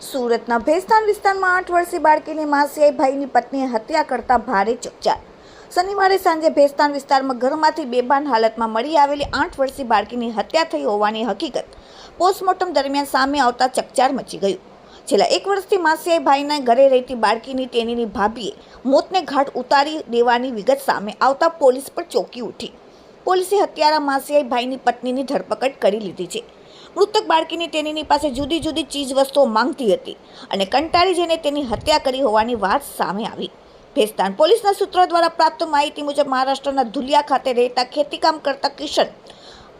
સુરતના ભેસ્તાન વિસ્તારમાં આઠ વર્ષીય બાળકીની માસીયાઈ ભાઈની પત્નીએ હત્યા કરતા ભારે ચકચાર. શનિવારે સાંજે ભેસ્તાન વિસ્તારમાં ઘરમાંથી બેભાન હાલતમાં મળી આવેલી આઠ વર્ષીય બાળકીની હત્યા થઈ હોવાની હકીકત પોસ્ટમોર્ટમ દરમિયાન સામે આવતા ચકચાર મચી ગયું. છેલ્લા એક વર્ષથી માસીયાઈ ભાઈના ઘરે રહેતી બાળકીની તેણીની ભાભીએ મોતને ઘાટ ઉતારી દેવાની વિગત સામે આવતા પોલીસ પર ચોંકી ઉઠી. પોલીસે હત્યારા માસીયાઈ ભાઈની પત્નીની ધરપકડ કરી લીધી છે. મૃતક બાળકીની તેણીની પાસે જુદી જુદી ચીજ વસ્તુઓ માંગતી હતી અને કંટાળી જઈને તેની હત્યા કરી હોવાની વાત સામે આવી. ભેસ્તાન પોલીસના સૂત્રો દ્વારા પ્રાપ્ત માહિતી મુજબ મહારાષ્ટ્રના ધુલિયા ખાતે રહેતા ખેતીકામ કરતા કિશન,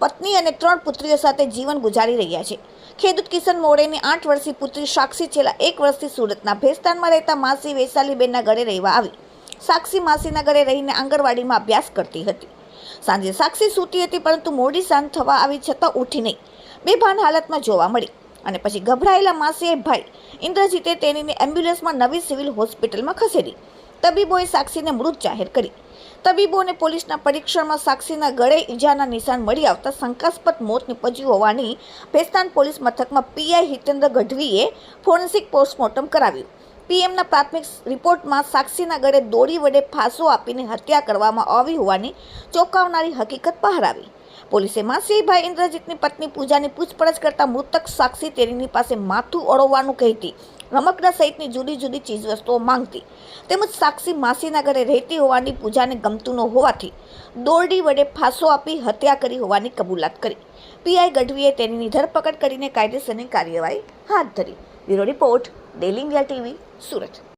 પત્ની અને ત્રણ પુત્રીઓ સાથે જીવન ગુજારી રહ્યા છે. ખેડૂત કિશન મોડેની આઠ વર્ષની પુત્રી સાક્ષી છેલ્લા એક વર્ષથી સુરતના ભેસ્તાનમાં રહેતા માસી વૈશાલીબેનના ઘરે રહેવા આવી. સાક્ષી માસીના ઘરે રહીને આંગણવાડીમાં અભ્યાસ કરતી હતી. સાંજે સાક્ષી સૂતી હતી પરંતુ મોડી સાંજ થવા આવી છતાં ઉઠી નહીં. બેભાન હાલતમાં જોવા મળી. અને પછી ગભરાયેલા માસીએ ભાઈ, ઇન્દ્રજીતે તેણીને એમ્બ્યુલન્સમાં નવી સિવિલ હોસ્પિટલમાં ખસેડી. તબીબોએ સાક્ષીને મૃત જાહેર કરી. તબીબો અને પોલીસના પરીક્ષણમાં સાક્ષીના ગળે ઈજાના નિશાન મળી આવતા શંકાસ્પદ મોત નિપજ્યું હોવાની ભેસ્તાન પોલીસ મથકમાં પીઆઈ હિતેન્દ્ર ગઢવીએ ફોરેન્સિક પોસ્ટમોર્ટમ કરાવ્યું. પીએમના પ્રાથમિક રિપોર્ટમાં સાક્ષીના ગળે દોરી વડે ફાંસો આપીને હત્યા કરવામાં આવી હોવાની ચોંકાવનારી હકીકત બહાર આવી. પોલીસે માસીભાઈ ઇન્દ્રજીતની પત્ની પૂજાની પૂછપરછ કરતા મૃતક સાક્ષી તેણીની પાસે માથું ઓળવવાનું કહેતી. રમકડા સહિતની જુદી જુદી ચીજવસ્તુઓ માંગતી. તેમજ સાક્ષી માસીના ઘરે રહેતી હોવાની પૂજાને ગમતું ન હોવાથી દોરડી વડે ફાંસો આપી હત્યા કરી હોવાની કબૂલાત કરી. પીઆઈ ગઢવીએ તેની ધરપકડ કરીને કાયદેસરની કાર્યવાહી હાથ ધરી. Bureau report, daily India TV, Surat.